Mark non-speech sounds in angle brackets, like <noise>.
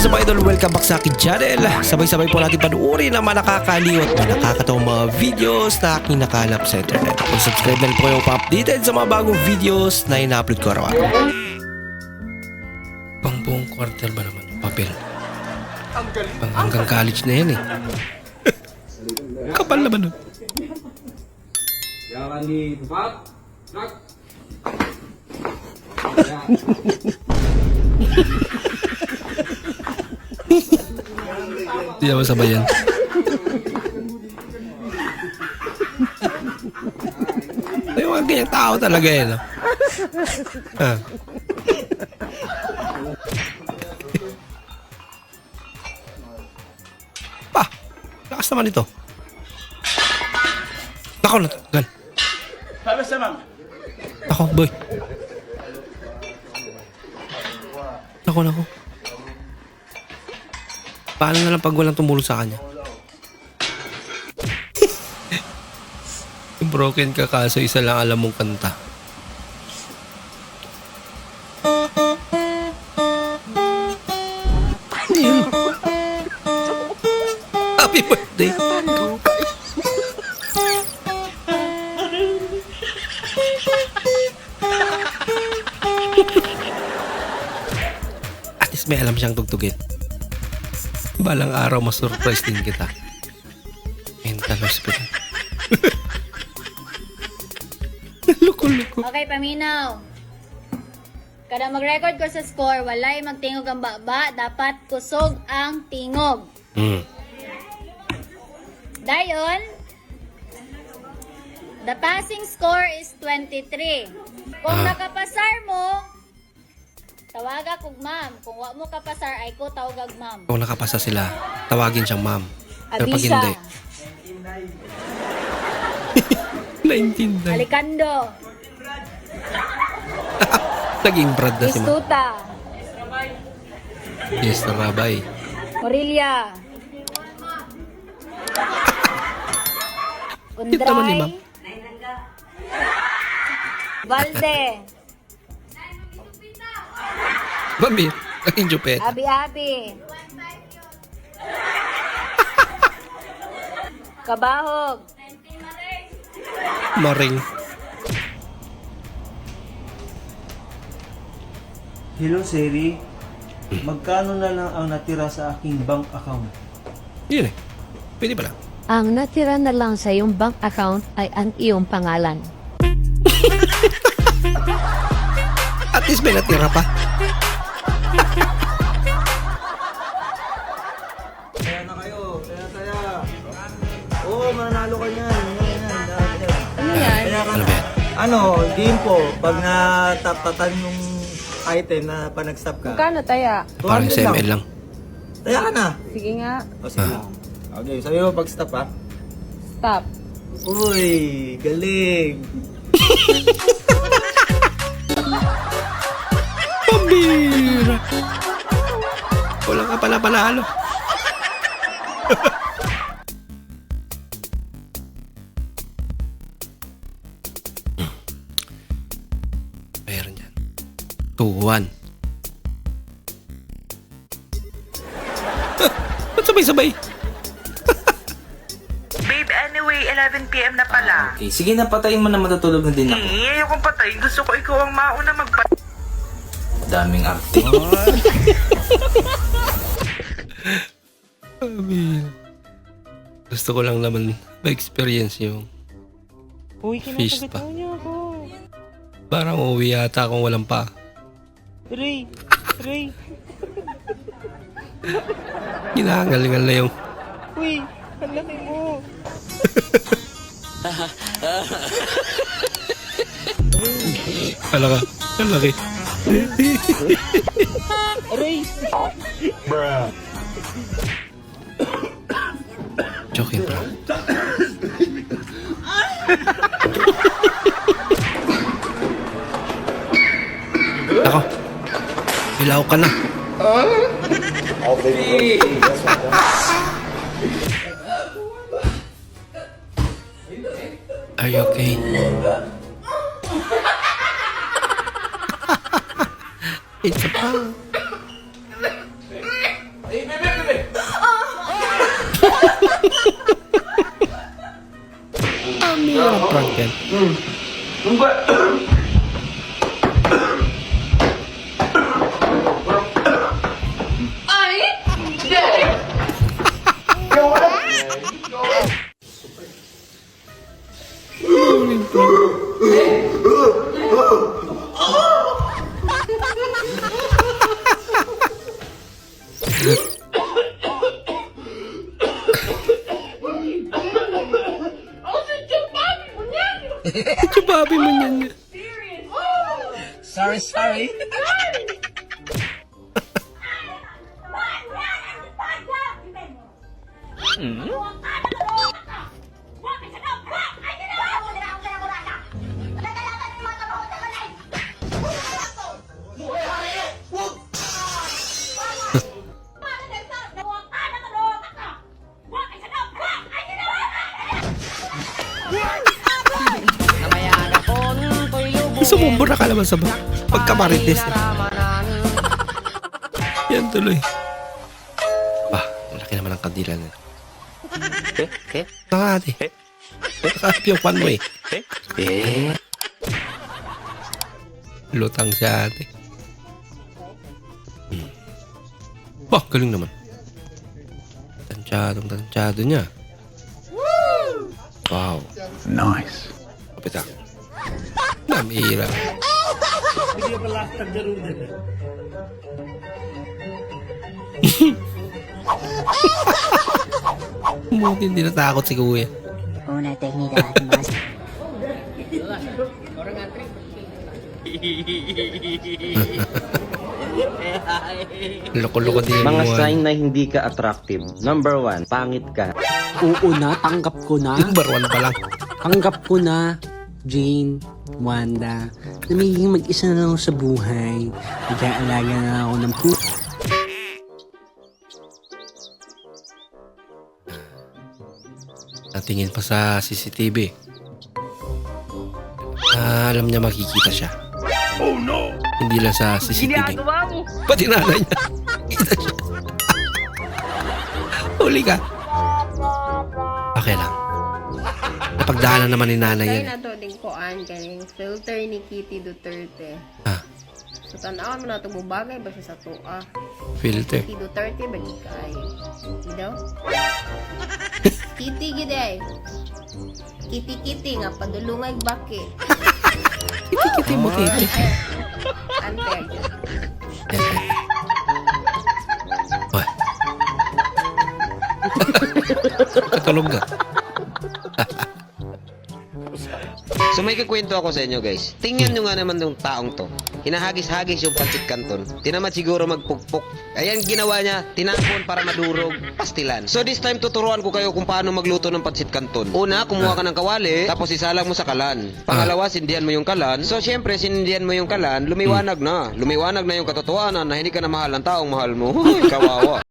What's up idol? Welcome back sa akin channel. Sabay-sabay po natin panuorin ang mga nakakaliw at mga nakakatawang mga videos na aking nakalap sa internet. Kung subscribe na rin po kayo pa-updated sa mga bagong videos na ina-upload ko araw-araw. Pang buong quarter ba naman yung papel? Pang hanggang college na yan eh. Kapal naman nun. Jangan dibuat. Nak. Hindi naman sabay yan. Ay, mga ganyang tao talaga eh, no? Ah. Pa! Lakas naman ito. Nako, natanggal. Halos naman. Nako, boy. Nako, nako. Paano na lang pag walang tumulong sa kanya? <laughs> Broken ka kaso isa lang alam mong kanta. Paano yun? Happy birthday! At least may alam siyang tugtugin. Balang araw masurprise din kita. Mental hospital. Luko-luko. <laughs> Okay, paminaw. Kada mag-record ko sa score, walay magtingog ang baba, dapat kusog ang tingog. Hmm. Dayon, the passing score is 23. Kung Ah. nakapasar mo, tawaga kog ma'am. Kung wa mo kapasar, ay ko tawagag ma'am. Kung nakapasa sila, tawagin siyang ma'am. Pero pag Abisa. hindi, 19 na. Alikando, Naging brad na si ma'am. Istuta, Yes, Rabay. Morelia. Cute naman ni ma'am. Undray. Valde. Mami, naging jupet. Abi-abi. Kabahog. Maring. Hello Siri, magkano na lang ang natira sa aking bank account? Yun eh. Pwede pala. Ang natira na lang sa iyong bank account ay ang iyong pangalan. At least may natira pa. Ano, game po, pag natapatan yung item na pa nag-stop ka. Kano taya? Parang 200 SML lang. Taya ka na. Sige nga, O sige. Okay, sabi mo pag stop ha. stop. Uy, galing. <laughs> Pambira! Wala ka pala panalo. Meron <laughs> 2-1. <laughs> Ba't sabay-sabay? Babe, anyway, 11pm na pala. Okay, sige na patayin mo na matutulog na din ako. Eh, ayokong patayin. Gusto ko ikaw ang mauna magpa... Daming acting. Pambira. Gusto ko lang naman ma-experience yung Uy, Fish pa. kinakagat niya ako. parang uuwi yata akong walang pa. Ray, Ray. Ginangal-ngal na yung Uy, ang laki mo. Ala ka. Ang laki. Ray. Joking bro. Gumalaw ka na. Are you okay? <laughs> It's a pang. Ang hirap, Frankel. Ano ba? Yan. Chubabi mo niyan. Sumubura ka naman sa ba? Pagkamarites. <laughs> Yan tuloy. Ah, malaki naman ang kandila na. Eh? Eh? Nakati. Nakati yung pan mo eh. Eh? Lutang siya ate. Hmm. Bah, galing naman. Tansyadong tansyado niya. Wow. Nice. Kapit ah. Namira. Buti hindi natakot si kuya. Una técnica más. Loko-loko din Mga mo. sign na hindi ka attractive. Number one, pangit ka. Oo na, tanggap ko na. Number one pa lang. Tanggap ko na. Jane, Wanda, na magiging mag-isa na lang sa buhay. Nag-aalaga na ako ng pu... Natingin pa sa CCTV. Ah, alam niya makikita siya. Oh no! Hindi lang sa CCTV. Pati nanay niya. Huli ka. Okay lang. Napagdaanan naman ni nanay yan. Koan kaning filter ni Kitty Duterte. Ah, So tanawan mo na to bagay ba siya sa tuwa? filter. Kitty Duterte ba di kay? Gidaw? Kitty giday. Kitty Kitty nga padulungay baki. <laughs> Kiti mo, kiti. Ante gyud. Hoy. <laughs> Katulog ka. May kikwento ako sa inyo guys. Tingnan nyo nga naman yung taong to. Hinahagis-hagis yung pancit canton. Tinamad siguro magpukpok. Ayan ginawa niya, tinapon para madurog, pastilan. So this time tuturuan ko kayo kung paano magluto ng pancit canton. Una, kumuha ka ng kawali, tapos isalang mo sa kalan. Pangalawa, sindihan mo yung kalan. So syempre, sindihan mo yung kalan, lumiwanag na. Lumiwanag na yung katotohanan na hindi ka na mahal ng taong mahal mo. Kawawa.